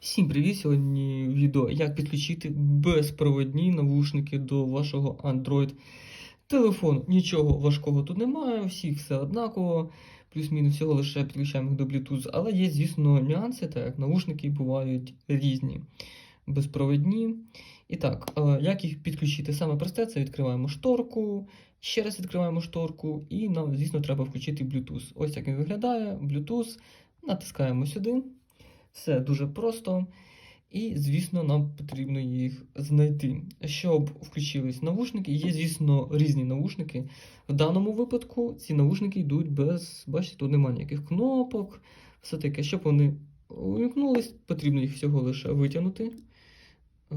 Всім привіт! Сьогодні відео, як підключити безпроводні навушники до вашого Android телефону. Нічого важкого тут немає, всіх все однаково, плюс-мінус всього лише підключаємо їх до Bluetooth. Але є, звісно, нюанси, так як навушники бувають різні, безпровідні. І так, е, як їх підключити? Саме просте, це відкриваємо шторку, ще раз відкриваємо шторку, і нам, звісно, треба включити Bluetooth. Ось як він виглядає, Bluetooth, натискаємо сюди. Все дуже просто. І, звісно, нам потрібно їх знайти. Щоб включились навушники, є, звісно, різні навушники. В даному випадку ці навушники йдуть без, бачите, тут немає ніяких кнопок. Все таке, щоб вони увімкнулись, потрібно їх всього лише витягнути. Е,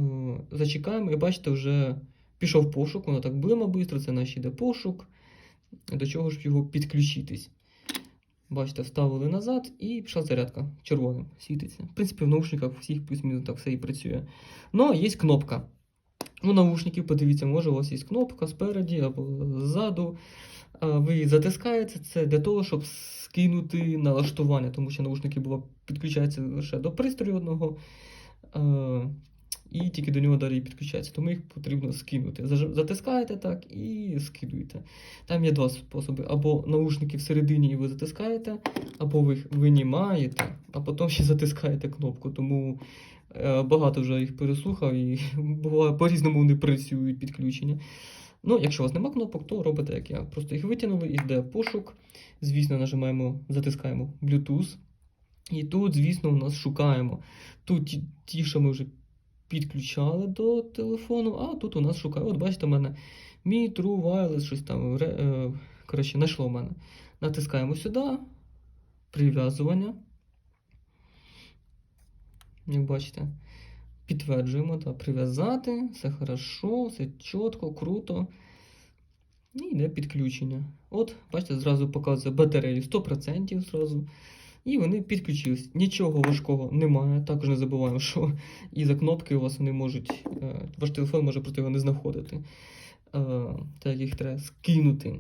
Зачекаємо, і бачите, вже пішов пошук, воно так блима швидко, це наш іде пошук. До чого ж його підключитись. Бачите, вставили назад і пішла зарядка червоним світиться. В принципі, в наушниках всіх плюс-мінус так все і працює. Ну, є кнопка. У наушників, подивіться, може, у вас є кнопка спереді або ззаду. Ви її затискаєте, це для того, щоб скинути налаштування, тому що наушники підключаються лише до пристрою одного. І тільки до нього далі підключаються, тому їх потрібно скинути. Затискаєте так і скидуєте. Там є два способи: або наушники всередині і ви затискаєте, або ви їх винімаєте, а потім ще затискаєте кнопку. Тому е, багато вже їх переслухав і буває по-різному вони працюють підключення. Ну, якщо у вас нема кнопок, то робите як я. Просто їх витягнули, йде пошук. Звісно, нажимаємо, затискаємо Bluetooth. І тут, звісно, у нас шукаємо. Тут ті, що ми вже підключали до телефону, а тут у нас шукає. От бачите, у мене True Wireless, щось там. е, Коротше, знайшло в мене. Натискаємо сюди. Прив'язування. Як бачите, підтверджуємо, та, прив'язати, все хорошо, все чітко, круто. І йде підключення. От, бачите, зразу показує батарею 100% зразу. І вони підключились. Нічого важкого немає. Також не забуваємо, що і за кнопки у вас вони можуть. е, Ваш телефон може проти його не знаходити. Е, Так їх треба скинути.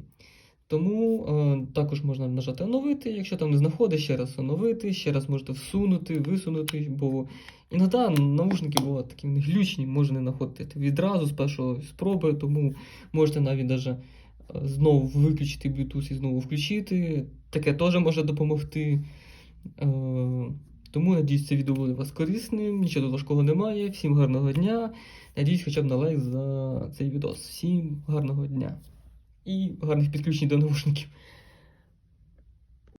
Тому е, також можна нажати оновити, якщо там не знаходить, ще раз оновити, ще раз можете всунути, висунути, бо іноді наушники бувають такі глючні, може не знаходити відразу з першої спроби, тому можете навіть даже знову виключити Bluetooth і знову включити. Таке теж може допомогти. Е, Тому надіюсь, це відео буде у вас корисним, нічого важкого немає. Всім гарного дня. Надіюсь, хоча б на лайк за цей відос. Всім гарного дня і гарних підключень до наушників.